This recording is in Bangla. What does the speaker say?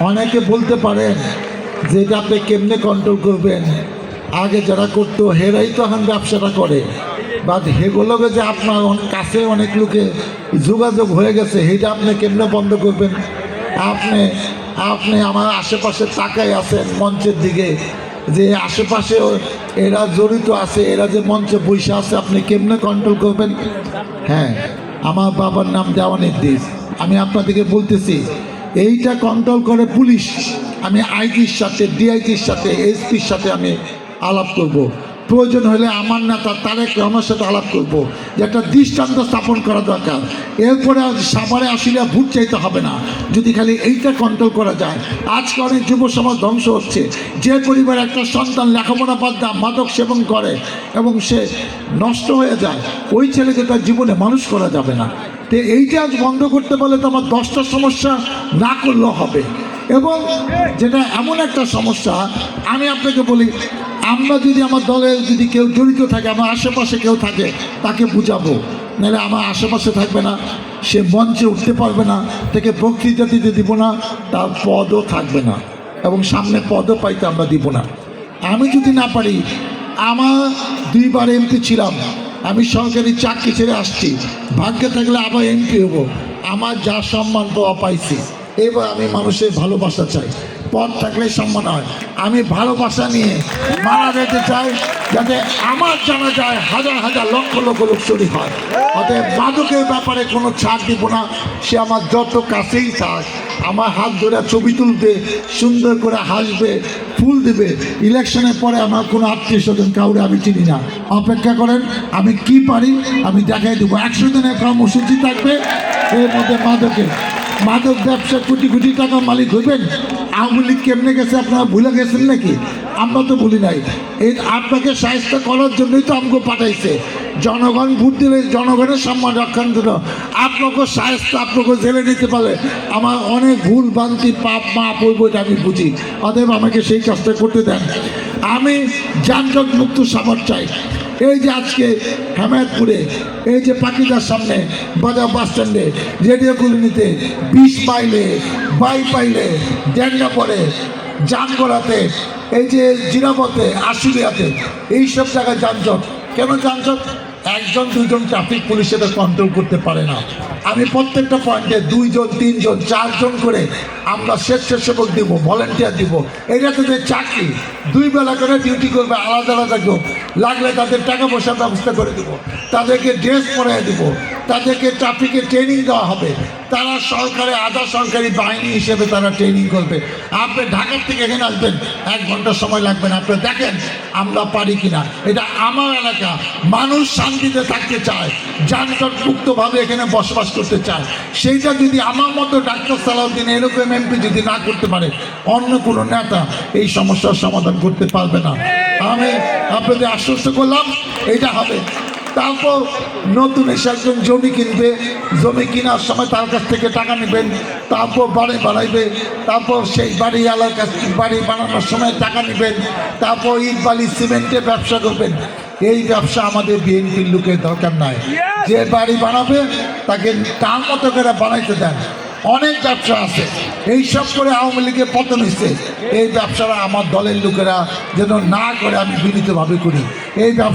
অনেকে বলতে পারেন যে এটা আপনি কেমনে কন্ট্রোল করবেন? আগে যারা করতো, হেরাই তো এখন ব্যবসাটা করে। বাট হেগুলোকে যে আপনার কাছে অনেক লোকে যোগাযোগ হয়ে গেছে এটা আপনি কেমনে বন্ধ করবেন? আপনি আপনি আমার আশেপাশে তাকাই আছেন মঞ্চের দিকে, যে আশেপাশে এরা জড়িত আছে, এরা যে মঞ্চে বসে আছে, আপনি কেমনে কন্ট্রোল করবেন? হ্যাঁ আমার বাবার নাম দেওয়ানিদ্দিস আমি আপনাদেরকে বলতেছি এইটা কন্ট্রোল করে পুলিশ। আমি আইজির সাথে ডিআইজির সাথে এসপির সাথে আমি আলাপ করব। প্রয়োজন হলে আমার নেতা তারেক রহমানের সাথে আলাপ করব। যে একটা দৃষ্টান্ত স্থাপন করা দরকার। এরপরে সাভারে আসলে ভোট চাইতে হবে না। যদি খালি এইটা কন্ট্রোল করা যায়। আজকে অনেক যুব সমাজ ধ্বংস হচ্ছে। যে পরিবার একটা সন্তান লেখাপড়া বাদ দেয়, মাদক সেবন করে এবং সে নষ্ট হয়ে যায় ওই ছেলেকে তার জীবনে মানুষ করা যাবে না। তো এইটা আজ বন্ধ করতে পারলে তো আমার দশটা সমস্যা না করলেও হবে। এবং যেটা এমন একটা সমস্যা, আমি আপনাকে বলি, আমরা যদি আমার দলে যদি কেউ জড়িত থাকে, আমার আশেপাশে কেউ থাকে, তাকে বুঝাবো। নাহলে আমার আশেপাশে থাকবে না, সে মঞ্চে উঠতে পারবে না থেকে বক্তৃতা দিতে দিব না, তার পদও থাকবে না, এবং সামনে পদও পাইতে আমরা দিব না। আমি যদি না পারি, আমার দুইবার এমপি ছিলাম, আমি সরকারি চাকরি ছেড়ে আসছি, ভাগ্যে থাকলে আবার এমপি হব। আমার যা সম্মান পাওয়া পাইছি এবার আমি মানুষের ভালোবাসা চাই। পদ থাকলে সম্মান হয় আমি ভালোবাসা নিয়ে মারা যেতে চাই যাতে আমার জানা যায় হাজার হাজার লক্ষ লক্ষ লোক শরীর হয়। অতএব মাদকের ব্যাপারে কোনো ছাড় দিব না। সে আমার যত কাছেই থাক আমার হাত ধরে ছবি তুলতে, সুন্দর করে হাসবে, ফুল দেবে। ইলেকশনের পরে আমার কোনো আত্মীয় স্বজন কাউরে আমি চিনি না। অপেক্ষা করেন, আমি কি পারি, আমি দেখাই দেবো। একশো দিনের কর্মসূচি থাকবে, এর মধ্যে মাদকের মাদক ব্যবসা কোটি কোটি টাকা মালিক হইবেন? আওয়ামী লীগ কেমনে গেছে? আপনারা ভুলে গেছেন নাকি? আমরা তো বলি নাই। এই আপনাকে সাহায্য করার জন্যই তো আমাকে পাঠাইছে। জনগণ ভোট দিলে জনগণের সম্মান রক্ষার জন্য আপনাকে সাহায্য আপনাকে জেলে নিতে পারলে আমার অনেক ভুল বান্তি পাপ মা বইব এটা আমি বুঝি। অতএব আমাকে সেই কাজটা করতে দেন। আমি যানজট মুক্ত সাবার চাই। এই যে আজকে হেমায়তপুরে, এই যে পাকিদার সামনে বাজার বাস স্ট্যান্ডে রেডিও কলোনিতে বিষ পাইলে বাই পাইলে ড্যাঙ্গা পরে জানগড়াতে এই যে জিরাপথে আশুলিয়াতে, এইসব জায়গায় যানজট। কেন যানজট? একজন, দুইজন ট্রাফিক পুলিশ এটা কন্ট্রোল করতে পারে না। আমি প্রত্যেকটা পয়েন্টে দুইজন, তিনজন, চারজন করে আমরা স্বেচ্ছাসেবক দিব ভলেন্টিয়ার দিব। এটা যে চাকরি, দুই বেলা করে ডিউটি করবে, আলাদা আলাদা গ্রুপ লাগলে তাদের টাকা পয়সার ব্যবস্থা করে দেব। তাদেরকে ড্রেস পরাই দেব। তাদেরকে ট্রাফিকে ট্রেনিং দেওয়া হবে। তারা সরকারি আধা সরকারি বাহিনী হিসেবে তারা ট্রেনিং করবে। আপনি ঢাকার থেকে এখানে আসবেন, এক ঘণ্টা সময় লাগবে না। আপনি দেখেন, আমরা পারি কিনা। এটা আমার এলাকা। মানুষ শান্তিতে থাকতে চায় যানজট মুক্তভাবে এখানে বসবাস করতে চায়। সেইটা যদি আমার মতো ডাক্তার সালাউদ্দিন এরকম এমপি যদি না করতে পারে, অন্য কোনো নেতা এই সমস্যার সমাধান করতে পারবে না। আমি আপনাদের আশ্বস্ত করলাম এটা হবে। তারপর নতুন এসে একজন জমি কিনবে জমি কেনার সময় তার কাছ থেকে টাকা নেবেন তারপর বাড়ি বাড়াইবে তারপর সেই বাড়ি আলার কাছ বাড়ি বানানোর সময় টাকা নেবেন তারপর ইট বালি সিমেন্টের ব্যবসা করবেন। এই ব্যবসা আমাদের বিএনপির লোকের দরকার নাই। যে বাড়ি বানাবে তাকে তার মতো করে বানাইতে দেন। অনেক ব্যবসা আছে। এই সব করে আওয়ামী লীগের পতন হয়েছে এই ব্যবসাটা আমার দলের লোকেরা যেন না করে আমি বিনীতভাবে করি। এই ব্যবসা